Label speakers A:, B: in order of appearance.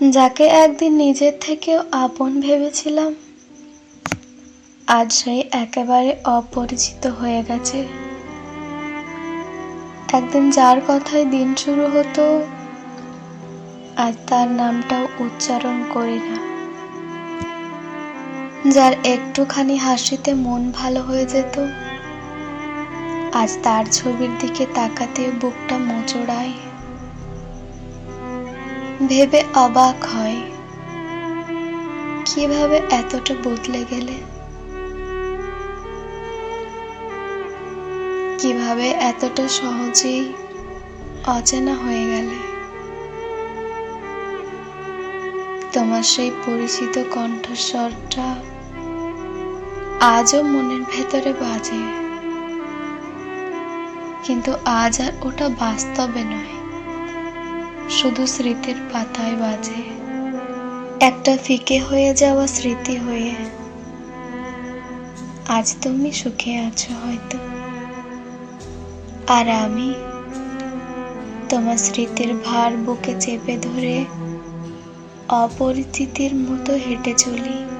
A: যাকে একদিন নিজের থেকেও আপন ভেবেছিলাম, আজ সেই একেবারে অপরিচিত হয়ে গেছে। একদিন যার কথায় দিন শুরু হতো আজ তার নামটাও উচ্চারণ করি না। যার একটুখানি হাসিতে মন ভালো হয়ে যেত, আজ তার ছবির দিকে তাকাতে বুকটা মোচড়ায়। ভেবে অবাক হয়। কীভাবে এতটা বদলে গেলে? কীভাবে এতটা সহজেই অচেনা হয়ে গেলে? তোমার সেই পরিচিত কণ্ঠস্বরটা আজও মনের ভেতরে বাজে। কিন্তু আজ আর ওটা বাস্তবে নয়। শুধু স্মৃতির পাতায় বাজে। একটা ফিকে হয়ে যাওয়া স্মৃতি হয়ে। আজ তুমি সুখে আছো হয়তো। আর আমি তোমার স্মৃতির ভার বুকে চেপে ধরে অপরিচিতির মতো হেঁটে চলি।